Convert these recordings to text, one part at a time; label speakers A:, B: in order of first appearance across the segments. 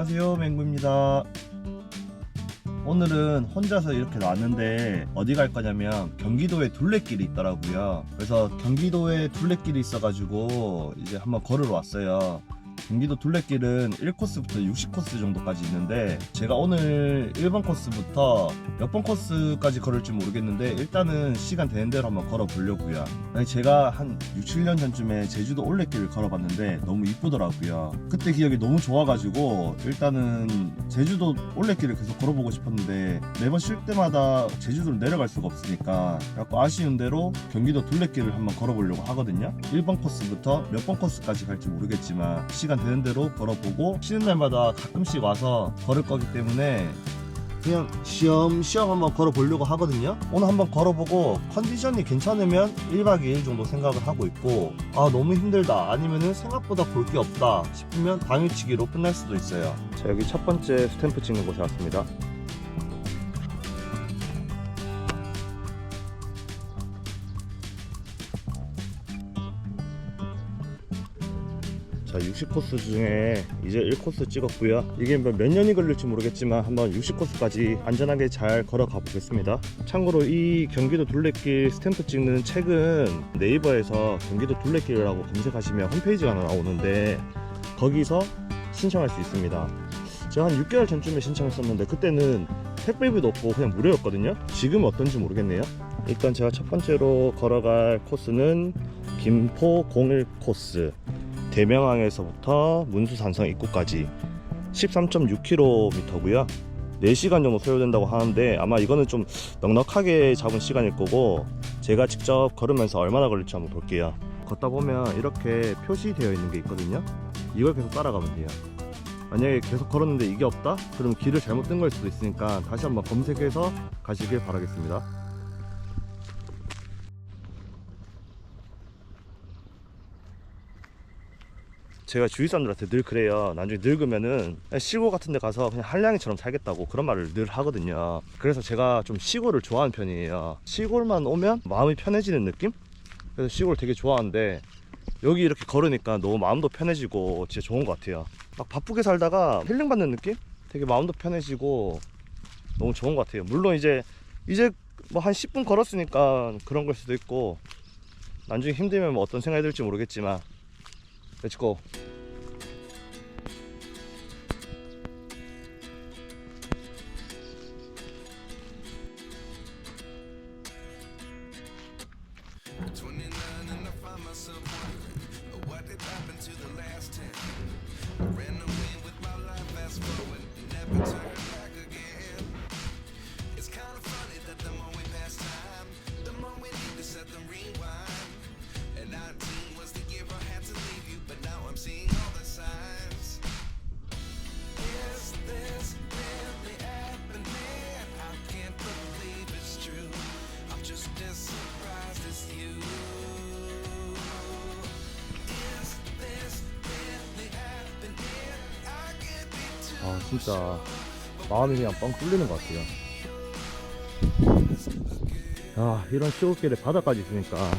A: 안녕하세요 맹구입니다. 오늘은 혼자서 이렇게 나왔는데 어디 갈 거냐면 경기도에 둘레길이 있더라고요. 그래서 경기도에 둘레길이 있어가지고 이제 한번 걸으러 왔어요 경기도 둘레길은 1코스부터 60코스 정도까지 있는데 제가 오늘 1번 코스부터 몇 번 코스까지 걸을지 모르겠는데 일단은 시간 되는 대로 한번 걸어보려고요. 제가 한 6, 7년 전쯤에 제주도 올레길을 걸어봤는데 너무 이쁘더라고요. 그때 기억이 너무 좋아가지고 일단은 제주도 올레길을 계속 걸어보고 싶었는데 매번 쉴 때마다 제주도를 내려갈 수가 없으니까 약간 아쉬운 대로 경기도 둘레길을 한번 걸어보려고 하거든요. 1번 코스부터 몇 번 코스까지 갈지 모르겠지만 시간 되는 대로 걸어보고 쉬는 날마다 가끔씩 와서 걸을 거기 때문에 그냥 쉬엄쉬엄 한번 걸어보려고 하거든요. 오늘 한번 걸어보고 컨디션이 괜찮으면 1박 2일 정도 생각을 하고 있고 아 너무 힘들다. 아니면은 생각보다 볼 게 없다 싶으면 당일치기로 끝날 수도 있어요. 자 여기 첫 번째 스탬프 찍는 곳에 왔습니다 60코스 중에 이제 1코스 찍었고요. 이게 뭐몇 년이 걸릴지 모르겠지만 한번 60코스까지 안전하게 잘 걸어가 보겠습니다. 참고로 이 경기도 둘레길 스탬프 찍는 책은 네이버에서 경기도 둘레길이라고 검색하시면 홈페이지가 나오는데 거기서 신청할 수 있습니다. 제가 한 6개월 전쯤에 신청했었는데 그때는 택배비도 없고 그냥 무료였거든요. 지금 어떤지 모르겠네요. 일단 제가 첫 번째로 걸어갈 코스는 김포 01 코스 대명항에서부터 문수산성 입구까지 13.6km고요. 4시간 정도 소요된다고 하는데 아마 이거는 좀 넉넉하게 잡은 시간일 거고 제가 직접 걸으면서 얼마나 걸릴지 한번 볼게요. 걷다 보면 이렇게 표시되어 있는 게 있거든요. 이걸 계속 따라가면 돼요. 만약에 계속 걸었는데 이게 없다? 그럼 길을 잘못 뜬 걸 수도 있으니까 다시 한번 검색해서 가시길 바라겠습니다. 제가 주위 사람들한테 늘 그래요. 나중에 늙으면은 시골 같은 데 가서 그냥 한량이처럼 살겠다고 그런 말을 늘 하거든요. 그래서 제가 좀 시골을 좋아하는 편이에요. 시골만 오면 마음이 편해지는 느낌? 그래서 시골 되게 좋아하는데 여기 이렇게 걸으니까 너무 마음도 편해지고 진짜 좋은 것 같아요. 막 바쁘게 살다가 힐링 받는 느낌? 되게 마음도 편해지고 너무 좋은 것 같아요. 물론 이제 이제 뭐 한 10분 걸었으니까 그런 걸 수도 있고 나중에 힘들면 뭐 어떤 생각이 들지 모르겠지만 렛츠 진짜 마음이 그냥 뻥 뚫리는 것 같아요. 아 이런 시골길에 바다까지 있으니까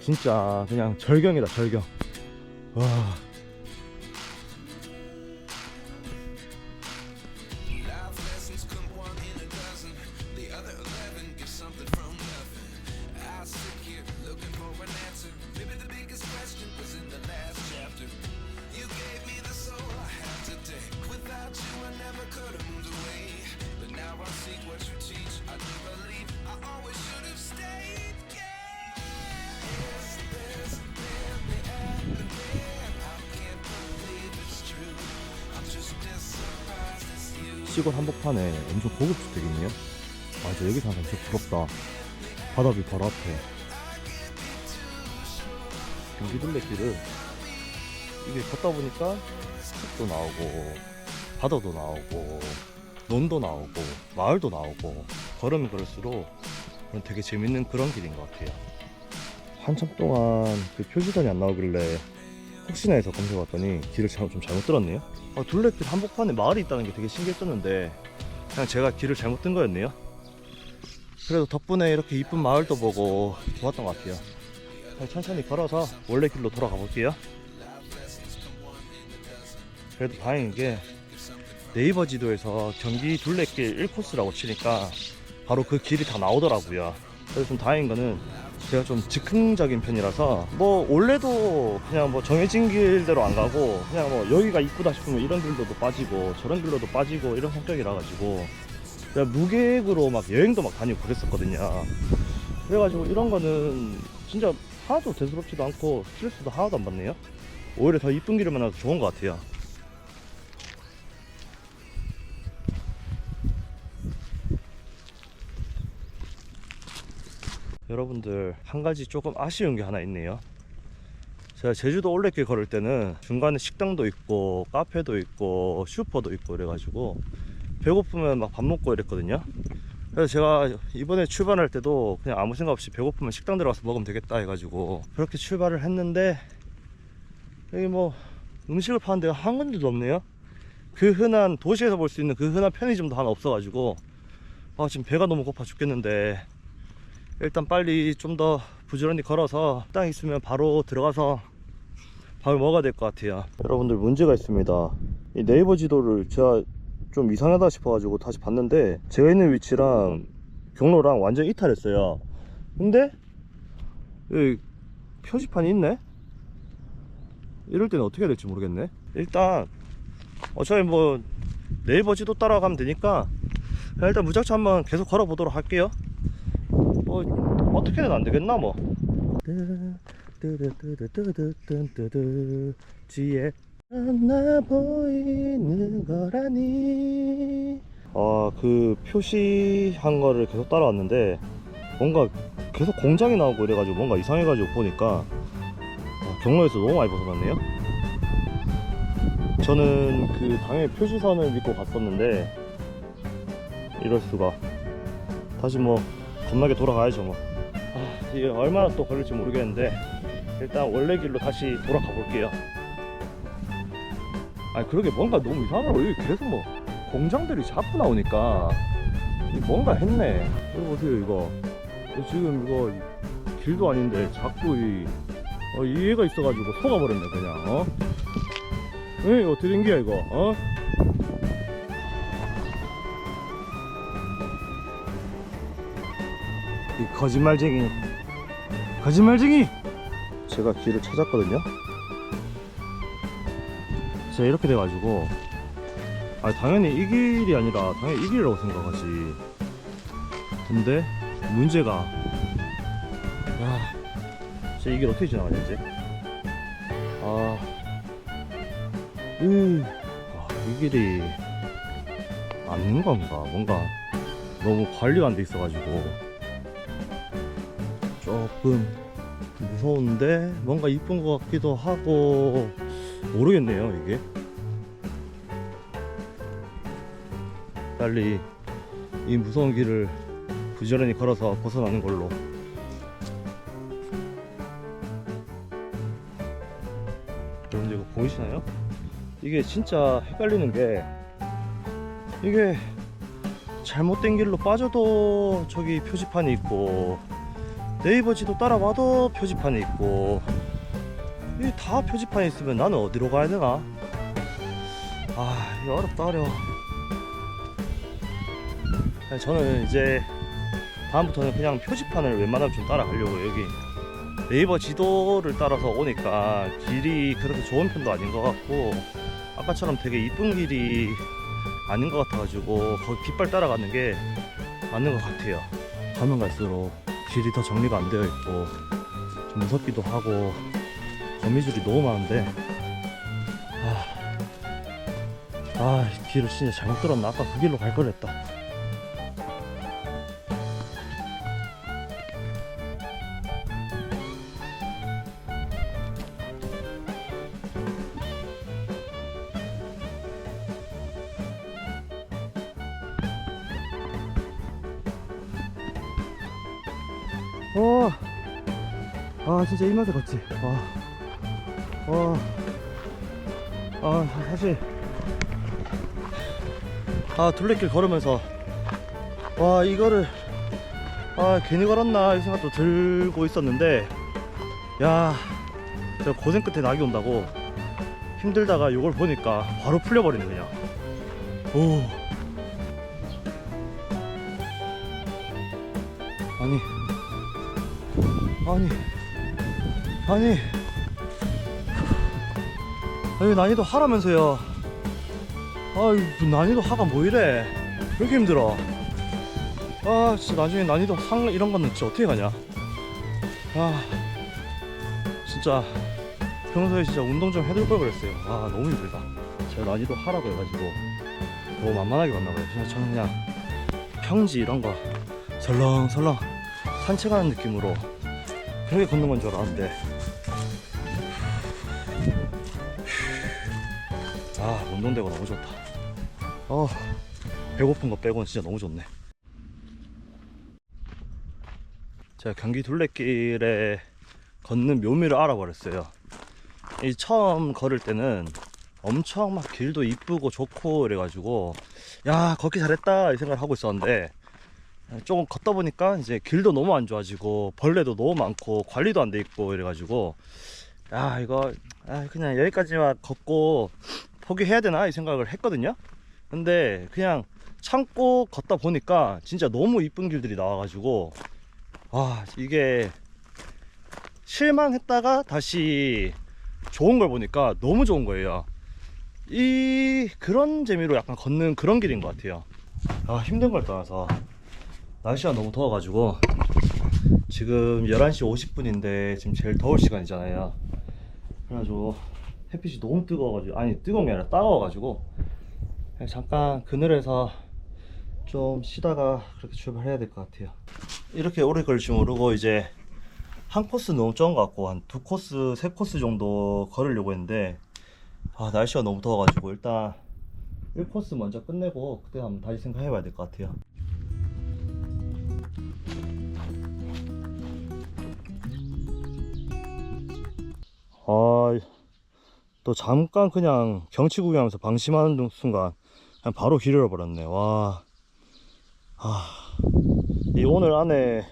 A: 진짜 그냥 절경이다 절경. 와 시골 한복판에 엄청 고급 주택이 있네요. 아 진짜 여기 사는 진짜 부럽다. 바다뷰 바로 앞에. 경기 둘레길을 이게 걷다 보니까 숲도 나오고 바다도 나오고 논도 나오고 마을도 나오고 걸으면 걸을수록 되게 재밌는 그런 길인 것 같아요. 한참 동안 그 표지선이 안 나오길래 혹시나 해서 검색해봤더니 길을 잘못, 좀 잘못 들었네요. 아, 둘레길 한복판에 마을이 있다는 게 되게 신기했었는데 그냥 제가 길을 잘못 든 거였네요. 그래도 덕분에 이렇게 이쁜 마을도 보고 좋았던 것 같아요. 천천히 걸어서 원래 길로 돌아가 볼게요. 그래도 다행인 게 네이버 지도에서 경기 둘레길 1코스라고 치니까 바로 그 길이 다 나오더라고요. 그래서 좀 다행인 거는 제가 좀 즉흥적인 편이라서 뭐 원래도 그냥 뭐 정해진 길대로 안 가고 그냥 뭐 여기가 이쁘다 싶으면 이런 길로도 빠지고 저런 길로도 빠지고 이런 성격이라 가지고 그냥 무계획으로 막 여행도 막 다니고 그랬었거든요. 그래가지고 이런 거는 진짜 하나도 대수롭지도 않고 스트레스도 하나도 안 받네요. 오히려 더 이쁜 길을 만나서 좋은 것 같아요. 여러분들 한 가지 조금 아쉬운 게 하나 있네요. 제가 제주도 올레길 걸을 때는 중간에 식당도 있고 카페도 있고 슈퍼도 있고 그래가지고 배고프면 막 밥 먹고 이랬거든요. 그래서 제가 이번에 출발할 때도 그냥 아무 생각 없이 배고프면 식당 들어가서 먹으면 되겠다 해가지고 그렇게 출발을 했는데 여기 뭐 음식을 파는 데가 한 군데도 없네요. 그 흔한 도시에서 볼 수 있는 그 흔한 편의점도 하나 없어가지고 아 지금 배가 너무 고파 죽겠는데 일단 빨리 좀 더 부지런히 걸어서 식당 있으면 바로 들어가서 밥을 먹어야 될 것 같아요. 여러분들 문제가 있습니다. 이 네이버 지도를 제가 좀 이상하다 싶어가지고 다시 봤는데 제가 있는 위치랑 경로랑 완전 이탈했어요. 근데 여기 표지판이 있네. 이럴 때는 어떻게 해야 될지 모르겠네. 일단 어차피 뭐 네이버 지도 따라가면 되니까 일단 무작정 한번 계속 걸어보도록 할게요. 뭐 어떻게든 안 되겠나 뭐? 지에 안나 보이는 거라니. 아그 표시한 거를 계속 따라왔는데 뭔가 계속 공장이 나오고 이래가지고 뭔가 이상해가지고 보니까 아, 경로에서 너무 많이 벗어났네요. 저는 그 당일 표시선을 믿고 갔었는데 이럴 수가. 다시 뭐 겁나게 돌아가야죠 뭐. 아, 이게 얼마나 또 걸릴지 모르겠는데 일단 원래 길로 다시 돌아가 볼게요. 아니 그러게 뭔가 너무 이상하더라고 여기 계속 뭐 공장들이 자꾸 나오니까 이 뭔가 했네. 이거 보세요 이거 지금 이거 길도 아닌데 자꾸 이 어, 이해가 있어가지고 속아버렸네 그냥 어? 에이 어떻게 된 거야 이거 어? 이 거짓말쟁이. 거짓말쟁이! 제가 길을 찾았거든요. 제가 이렇게 돼가지고. 아 당연히 이 길이 아니라 당연히 이 길이라고 생각하지. 근데 문제가 야 진짜 이길 어떻게 지나가냐 이제? 아, 음, 아, 이 길이 맞는 건가? 뭔가 너무 관리가 안 돼 있어가지고 조금 무서운데 뭔가 이쁜 것 같기도 하고 모르겠네요 이게 빨리 이 무서운 길을 부지런히 걸어서 벗어나는 걸로 여러분들 이거 보이시나요? 이게 진짜 헷갈리는 게 이게 잘못된 길로 빠져도 저기 표지판이 있고 네이버 지도 따라와도 표지판이 있고. 이게 다 표지판이 있으면 나는 어디로 가야 되나? 아 이거 어렵다 어려워. 저는 이제 다음부터는 그냥 표지판을 웬만하면 좀 따라가려고 여기 네이버 지도를 따라서 오니까 길이 그렇게 좋은 편도 아닌 것 같고 아까처럼 되게 이쁜 길이 아닌 것 같아가지고 거기 깃발 따라가는 게 맞는 것 같아요. 가면 갈수록 길이 더 정리가 안 되어 있고 좀 무섭기도 하고 거미줄이 너무 많은데. 아, 아 길을 진짜 잘못 들었나? 아까 그 길로 갈 걸 했다 어, 아 진짜 이 맛에 걷지. 와, 와, 아 사- 사실 아 둘레길 걸으면서 와 이거를 아 괜히 걸었나 이 생각도 들고 있었는데 야, 제가 고생 끝에 낙이 온다고 힘들다가 이걸 보니까 바로 풀려버리네 그냥. 오. 아니. 아니. 아니. 아니 난이도 하라면서요. 아유 난이도 하가 뭐 이래? 왜 이렇게 힘들어? 아 진짜 나중에 난이도 상 이런 거는 진짜 어떻게 가냐? 아 진짜 평소에 진짜 운동 좀 해둘 걸 그랬어요. 아 너무 힘들다. 제가 난이도 하라고 해가지고 너무 만만하게 봤나 봐요. 그냥 저는 그냥 평지 이런 거 설렁설렁 산책하는 느낌으로 그렇게 걷는 건 줄 알았는데 아 운동되고 너무 좋다. 어 배고픈 거 빼고는 진짜 너무 좋네. 제가 경기 둘레길에 걷는 묘미를 알아버렸어요. 이 처음 걸을 때는 엄청 막 길도 이쁘고 좋고 이래가지고 야 걷기 잘했다 이 생각을 하고 있었는데 조금 걷다 보니까 이제 길도 너무 안 좋아지고 벌레도 너무 많고 관리도 안 돼 있고 이래가지고 야 이거 아, 그냥 여기까지만 걷고 포기해야 되나 이 생각을 했거든요. 근데 그냥 참고 걷다 보니까 진짜 너무 이쁜 길들이 나와가지고 와 이게 실망했다가 다시 좋은 걸 보니까 너무 좋은 거예요. 이 그런 재미로 약간 걷는 그런 길인 것 같아요. 아 힘든 걸 떠나서 날씨가 너무 더워가지고 지금 11시 50분인데 지금 제일 더울 시간이잖아요. 그래가지고 햇빛이 너무 뜨거워가지고 아니 뜨거운 게 아니라 따가워가지고 잠깐 그늘에서 좀 쉬다가 그렇게 출발해야 될 것 같아요. 이렇게 오래 걸지 모르고 이제 한 코스 너무 적은 것 같고 한 두 코스, 세 코스 정도 걸으려고 했는데 아 날씨가 너무 더워가지고 일단 1코스 먼저 끝내고 그때 한번 다시 생각해 봐야 될 것 같아요. 아, 또 잠깐 그냥 경치 구경하면서 방심하는 순간 그냥 바로 길 잃어버렸네. 와, 아, 이 오늘 안에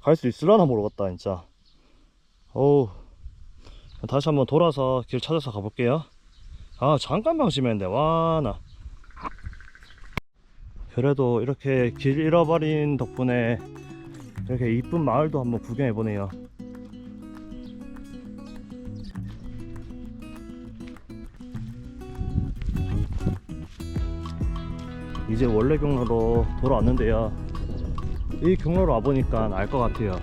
A: 갈 수 있을라나 모르겠다 진짜. 어우, 다시 한번 돌아서 길 찾아서 가볼게요. 아, 잠깐 방심했는데 와 나. 그래도 이렇게 길 잃어버린 덕분에 이렇게 이쁜 마을도 한번 구경해보네요. 이제 원래 경로로 돌아왔는데요. 이 경로로 와보니까 알 것 같아요.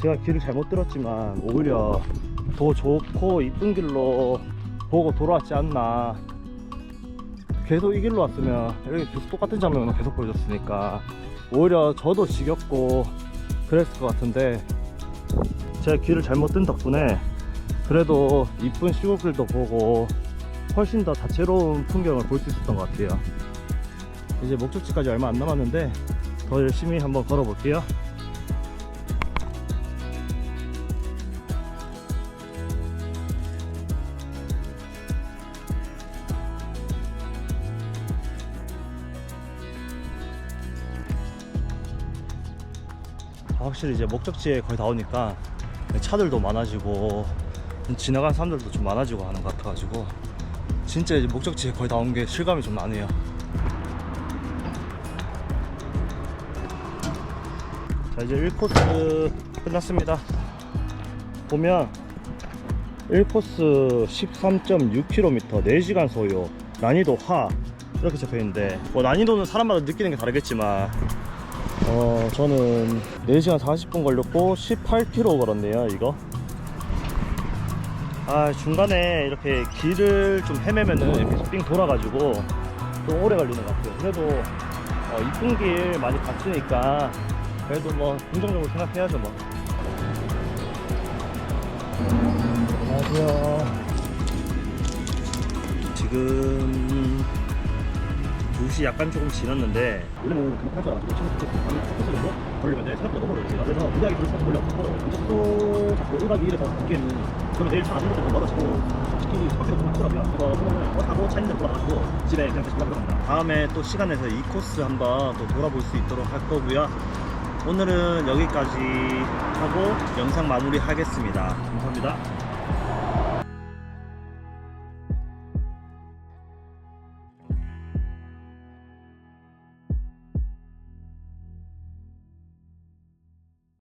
A: 제가 길을 잘못 들었지만 오히려 더 좋고 이쁜 길로 보고 돌아왔지 않나. 계속 이 길로 왔으면 이렇게 계속 똑같은 장면만 계속 보여줬으니까 오히려 저도 지겹고 그랬을 것 같은데 제가 길을 잘못 든 덕분에 그래도 이쁜 시골길도 보고 훨씬 더 다채로운 풍경을 볼 수 있었던 것 같아요. 이제 목적지까지 얼마 안 남았는데 더 열심히 한번 걸어 볼게요. 아, 확실히 이제 목적지에 거의 다 오니까 차들도 많아지고 지나간 사람들도 좀 많아지고 하는 것 같아가지고 진짜 이제 목적지에 거의 다 온 게 실감이 좀 나네요. 자 이제 1코스 끝났습니다. 보면 1코스 13.6km 4시간 소요. 난이도 하 이렇게 적혀있는데 뭐 난이도는 사람마다 느끼는 게 다르겠지만 어 저는 4시간 40분 걸렸고 18km 걸었네요 이거. 아 중간에 이렇게 길을 좀 헤매면은 이렇게 삥 돌아가지고 좀 오래 걸리는 것 같아요. 그래도 어, 이쁜 길 많이 갔으니까 그래도 뭐 긍정적으로 생각해야죠 뭐. 안녕하세요. 지금 2시 약간 조금 지났는데 원래는 그렇게 할줄 알았고 정도 걸리면 돼 생각보다 너무 어려워요. 그래서 무리하게 그럴 생각 걸렸고 이제 또 자꾸 1박 2일에 더 바뀌는 그러면 내일 차안 들어올 때도 멀어지고 솔직히 박스가 좀 많더라고요. 그래서 그러면 뭐 타고 차 있는 데 돌아가지고 집에 그냥 다시 합니다. 다음에 또 시간 내서 이 코스 한번 또 돌아볼 수 있도록 할 거고요 오늘은 여기까지 하고 영상 마무리 하겠습니다. 감사합니다.